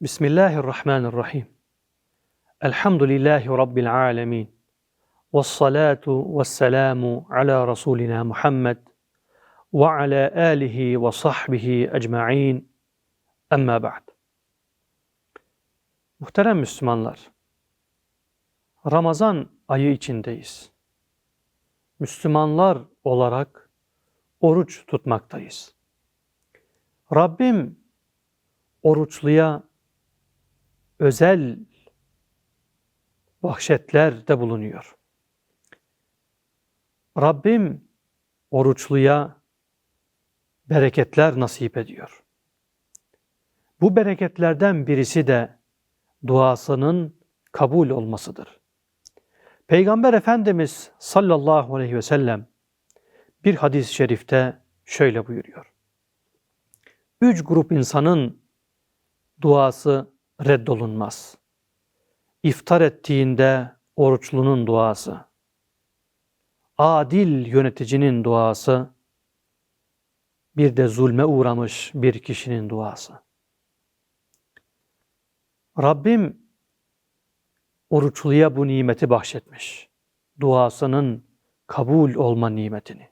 Bismillahirrahmanirrahim. Elhamdülillahi Rabbil alemin. Vessalatu vesselamu ala Resulina Muhammed ve ala alihi ve sahbihi ecma'in. Amma ba'd. Muhterem Müslümanlar, Ramazan ayı içindeyiz. Müslümanlar olarak oruç tutmaktayız. Rabbim oruçluya özel vahşetler de bulunuyor. Rabbim oruçluya bereketler nasip ediyor. Bu bereketlerden birisi de duasının kabul olmasıdır. Peygamber Efendimiz sallallahu aleyhi ve sellem bir hadis-i şerifte şöyle buyuruyor. Üç grup insanın duası reddolunmaz. İftar ettiğinde oruçlunun duası, adil yöneticinin duası, bir de zulme uğramış bir kişinin duası. Rabbim oruçluya bu nimeti bahşetmiş. Duasının kabul olma nimetini.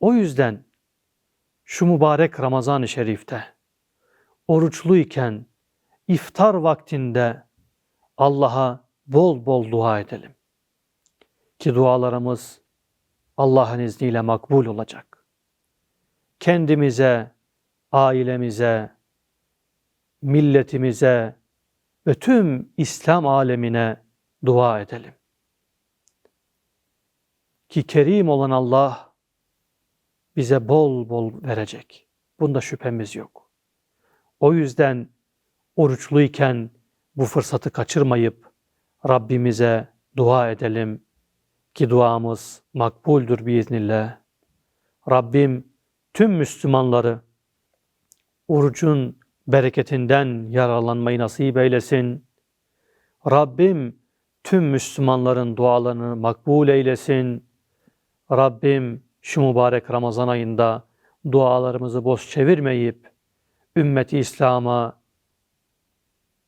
O yüzden şu mübarek Ramazan-ı Şerif'te oruçluyken iftar vaktinde Allah'a bol bol dua edelim. Ki dualarımız Allah'ın izniyle makbul olacak. Kendimize, ailemize, milletimize ve tüm İslam alemine dua edelim. Ki kerim olan Allah bize bol bol verecek. Bunda şüphemiz yok. O yüzden oruçluyken bu fırsatı kaçırmayıp Rabbimize dua edelim ki duamız makbuldür biiznillah. Rabbim tüm Müslümanları orucun bereketinden yararlanmayı nasip eylesin. Rabbim tüm Müslümanların dualarını makbul eylesin. Rabbim şu mübarek Ramazan ayında dualarımızı boş çevirmeyip ümmeti İslam'a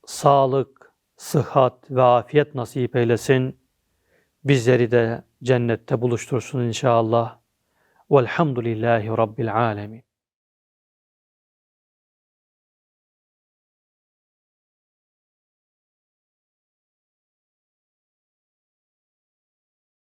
sağlık, sıhhat ve afiyet nasip eylesin. Bizleri de cennette buluştursun inşallah. Velhamdülillahi Rabbil alemin.